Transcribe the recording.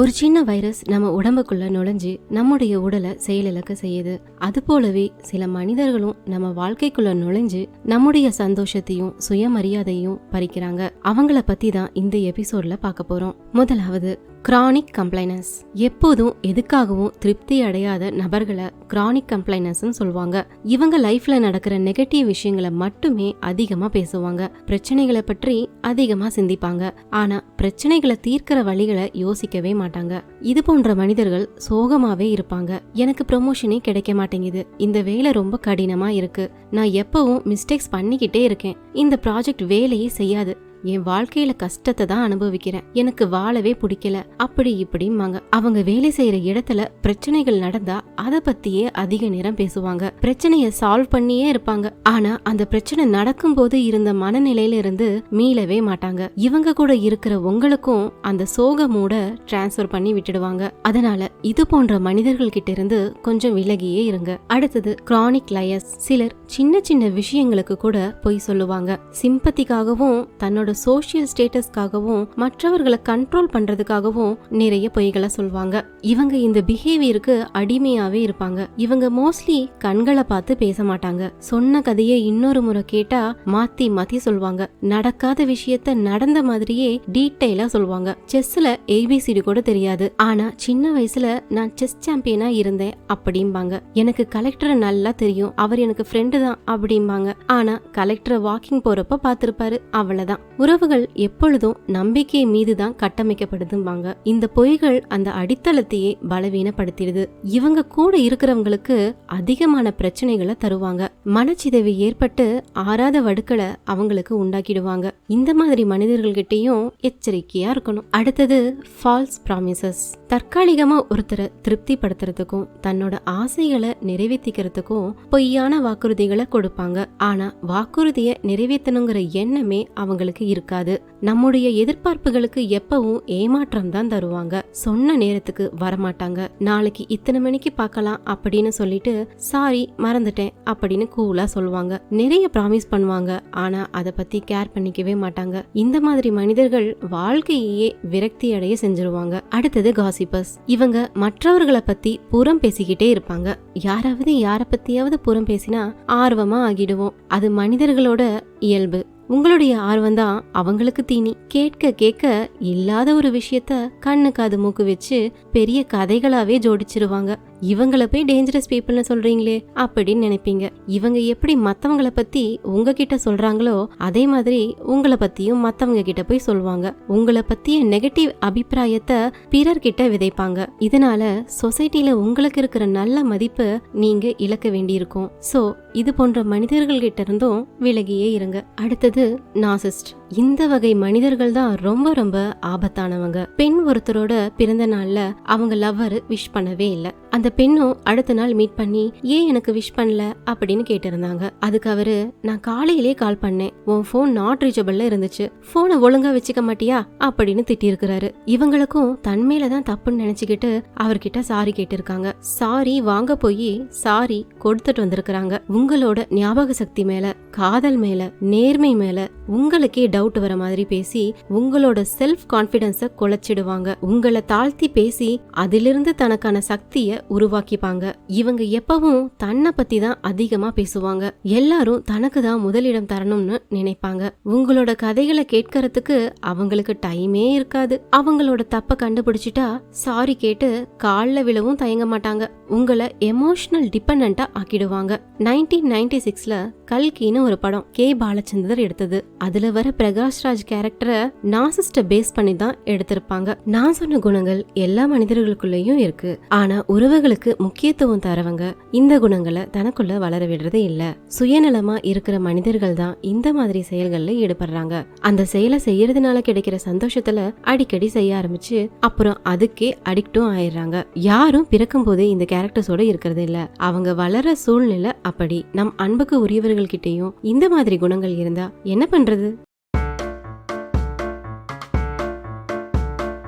ஒரு சின்ன வைரஸ் நம்ம உடம்புக்குள்ள நுழைஞ்சு நம்முடைய உடலை செயலிழக்க செய்யுது. அது போலவே சில மனிதர்களும் நம்ம வாழ்க்கைக்குள்ள நுழைஞ்சு நம்முடைய சந்தோஷத்தையும் சுயமரியாதையும் பறிக்கிறாங்க. அவங்கள பத்தி தான் இந்த எபிசோட்ல பார்க்க போறோம். முதலாவது கிரானிக் கம்ப்ளைனஸ் எப்போதும் எதுக்காகவும் திருப்தி அடையாத நபர்களை கிரானிக் கம்ப்ளைனஸ்ன்னு சொல்லுவாங்க. இவங்க லைஃப்ல நடக்கிற நெகட்டிவ் விஷயங்களை மட்டுமே அதிகமா பேசுவாங்க. பிரச்சனைகளை பற்றி அதிகமா சிந்திப்பாங்க. ஆனா பிரச்சனைகளை தீர்க்கிற வழிகளை யோசிக்கவே மாட்டாங்க. இது போன்ற மனிதர்கள் சோகமாவே இருப்பாங்க. எனக்கு ப்ரொமோஷனே கிடைக்க மாட்டேங்குது. இந்த வேலை ரொம்ப கடினமா இருக்கு. நான் எப்பவும் மிஸ்டேக்ஸ் பண்ணிக்கிட்டே இருக்கேன். இந்த ப்ராஜெக்ட் வேலையே செய்யாது. என் வாழ்க்கையில கஷ்டத்தை தான் அனுபவிக்கிறேன். எனக்கு வாழவே பிடிக்கல. அப்படி இப்படிம்பாங்க. அவங்க வேலை செய்யற இடத்துல பிரச்சனைகள் நடந்தா அத பத்தியே அதிக நேரம் பேசுவாங்க. பிரச்சனைய சால்வ் பண்ணியே இருப்பாங்க. ஆனா அந்த பிரச்சனை நடக்கும் போது இருந்த மனநிலையில இருந்து மீளவே மாட்டாங்க. இவங்க கூட இருக்கிற உங்களுக்கும் அந்த சோக மூட டிரான்ஸ்ஃபர் பண்ணி விட்டுடுவாங்க. அதனால இது போன்ற மனிதர்கள் கிட்ட இருந்து கொஞ்சம் விலகியே இருங்க. அடுத்தது கிரானிக் லயர்ஸ் சிலர் சின்ன சின்ன விஷயங்களுக்கு கூட பொய் சொல்லுவாங்க. சிம்பத்திக்காகவும் தன்னோட சோஷியல் ஸ்டேட்டஸ்க்காகவும் மற்றவர்களை கண்ட்ரோல் பண்றதுக்காகவும் நிறைய பொய்களை சொல்லுவாங்க இவங்க இந்த பிஹேவியருக்கு அடிமையாவே இருப்பாங்க. இவங்க மோஸ்ட்லி கண்களை பார்த்து பேச மாட்டாங்க. சொன்ன கதையை இன்னொரு முறை கேட்டா மாத்தி மாத்தி சொல்லுவாங்க நடக்காத விஷயத்த நடந்த மாதிரியே டீட்டெயிலா சொல்லுவாங்க செஸ்ல ஏபிசிடி கூட தெரியாது. ஆனா சின்ன வயசுல நான் செஸ் சாம்பியனா இருந்தேன் அப்படிம்பாங்க. எனக்கு கலெக்டரை நல்லா தெரியும். அவர் எனக்கு ஃப்ரெண்டு தான் அப்படிம்பாங்க. ஆனா கலெக்டரை வாக்கிங் போறப்ப பாத்திருப்பாரு அவ்வளவுதான். உறவுகள் எப்பொழுதும் நம்பிக்கை மீது தான் கட்டமைக்கப்படுதும்பாங்க. இந்த பொய்கள் அந்த அடித்தளத்தையே பலவீனப்படுத்திடுது. இவங்க கூட இருக்கிறவங்களுக்கு அதிகமான பிரச்சனைகளை தருவாங்க. மனச்சிதவி ஏற்பட்டு ஆறாத வடுக்களை அவங்களுக்கு உண்டாக்கிடுவாங்க. இந்த மாதிரி மனிதர்கள்கிட்டயும் எச்சரிக்கையா இருக்கணும். அடுத்தது ஃபால்ஸ் ப்ராமிசஸ் தற்காலிகமா ஒருத்தரை திருப்திப்படுத்துறதுக்கும் தன்னோட ஆசைகளை நிறைவேற்றிக்கிறதுக்கும் பொய்யான வாக்குறுதிகளை கொடுப்பாங்க. ஆனா வாக்குறுதியை நிறைவேற்றணுங்கிற எண்ணமே அவங்களுக்கு இருக்காது. நம்முடைய எதிர்பார்ப்புகளுக்கு எப்பவும் ஏமாற்றம் தான் தருவாங்க. சொன்ன நேரத்துக்கு வரமாட்டாங்க. நாளைக்கு இத்தனை மணிக்கு பார்க்கலாம் அப்படின்னு சொல்லிட்டு சாரி மறந்துட்டேன் அப்படின்னு கூலா சொல்லுவாங்க. நிறைய ப்ராமிஸ் பண்ணுவாங்க. ஆனா அதை பத்தி கேர் பண்ணிக்கவே மாட்டாங்க. இந்த மாதிரி மனிதர்கள் வாழ்க்கையே விரக்தி அடைய செஞ்சிருவாங்க. அடுத்தது காசிப்பர்ஸ் இவங்க மற்றவர்களை பத்தி புறம் பேசிக்கிட்டே இருப்பாங்க. யாராவது யார பத்தியாவது புறம் பேசினா ஆர்வமா ஆகிடுவோம். அது மனிதர்களோட இயல்பு. உங்களுடைய ஆர்வம் தான் அவங்களுக்கு தீனி. கேட்க கேட்க இல்லாத ஒரு விஷயத்த கண்ணு காது மூக்கு வச்சு பெரிய கதைகளாவே ஜோடிச்சிருவாங்க. இவங்கள போய் டேஞ்சரஸ் பீப்புள்னு சொல்றீங்களே அப்படின்னு நினைப்பீங்க. இவங்க எப்படி மத்தவங்களை பத்தி உங்ககிட்ட சொல்றாங்களோ அதே மாதிரி உங்களை பத்தியும் மத்தவங்க கிட்ட போய் சொல்லுவாங்க உங்களை பத்திய நெகட்டிவ் அபிப்பிராயத்தை பிறர்கிட்ட விதைப்பாங்க. இதனால சொசைட்டில உங்களுக்கு இருக்கிற நல்ல மதிப்பு நீங்க இழக்க வேண்டியிருக்கும். சோ இது போன்ற மனிதர்கள் கிட்ட இருந்தும் விலகியே இருங்க. அடுத்தது நாசிஸ்ட் இந்த வகை மனிதர்கள் தான் ரொம்ப ரொம்ப ஆபத்தானவங்க. பெண் ஒருத்தரோட பிறந்த நாள்ல அவங்க லவ்வர் விஷ் பண்ணவே இல்ல. அந்த பெண்ணும் அடுத்த நாள் மீட் பண்ணி ஏன் எனக்கு விஷ் பண்ணல? அப்படின்னு கேட்டிருந்தாங்க. அதுக்கு அவரு நான் காலையிலே கால் பண்ணேன். உன் ஃபோன் நாட் ரீச்சபிள்ல இருந்துச்சு. போனை ஒழுங்கா வச்சுக்க மாட்டியா? அப்படின்னு திட்டிருக்கிறாரு இவங்களுக்கும் தன்மையில தான் தப்புன்னு நினைச்சுக்கிட்டு அவர்கிட்ட சாரி கேட்டிருக்காங்க. சாரி வாங்க போய் சாரி கொடுத்துட்டு வந்திருக்கிறாங்க. உங்களோட ஞாபக சக்தி மேல காதல் மேல நேர்மை மேல உங்களுக்கே டவுட் வர மாதிரி பேசி உங்களோட செல்ஃப் கான்பிடன்ஸ குலைச்சிடுவாங்க உங்களை தாழ்த்தி பேசி அதிலிருந்து தனக்கான சக்தியை உருவாக்கிப்பாங்க. இவங்க எப்பவும் தன்னை பத்தி தான் அதிகமா பேசுவாங்க. எல்லாரும் தனக்கு தான் முதலிடம் தரணும்னு நினைப்பாங்க. உங்களோட கதைகளை கேட்கறதுக்கு அவங்களுக்கு டைமே இருக்காது. அவங்களோட தப்ப கண்டுபிடிச்சிட்டா சாரி கேட்டு கால்ல விழவும் தயங்க மாட்டாங்க. உங்களை எமோஷனல் டிபெண்டா ஆக்கிடுவாங்க. நைன்டீன் நைன்டி சிக்ஸ்ல கல்கின்னு ஒரு படம் கே பாலச்சந்தர் எடுத்தது. அதுல வர பிரகாஷ்ராஜ் கேரக்டரை நாசிஸ்ட பேஸ் பண்ணி தான் எடுத்திருப்பாங்க. நான் சொன்ன குணங்கள் எல்லா மனிதர்களுக்குள்ளேயும் இருக்கு. ஆனா உறவுகளுக்கு முக்கியத்துவம் தரவங்க இந்த குணங்களை தனக்குள்ள வளர விடுறதே இல்ல. சுயநலமா இருக்கிற மனிதர்கள் தான் இந்த மாதிரி செயல்கள்ல ஈடுபடுறாங்க. அந்த செயலை செய்யறதுனால கிடைக்கிற சந்தோஷத்துல அடிக்கடி செய்ய ஆரம்பிச்சு அப்புறம் அதுக்கே அடிக்டும் ஆயிடுறாங்க. யாரும் பிறக்கும் போதே இந்த கேரக்டர்ஸோட இருக்கிறது இல்ல. அவங்க வளர சூழ்நிலை அப்படி. நம் அன்புக்கு உரியவர்கள் கிட்டயும் இந்த மாதிரி குணங்கள் இருந்தா என்ன பண்றது?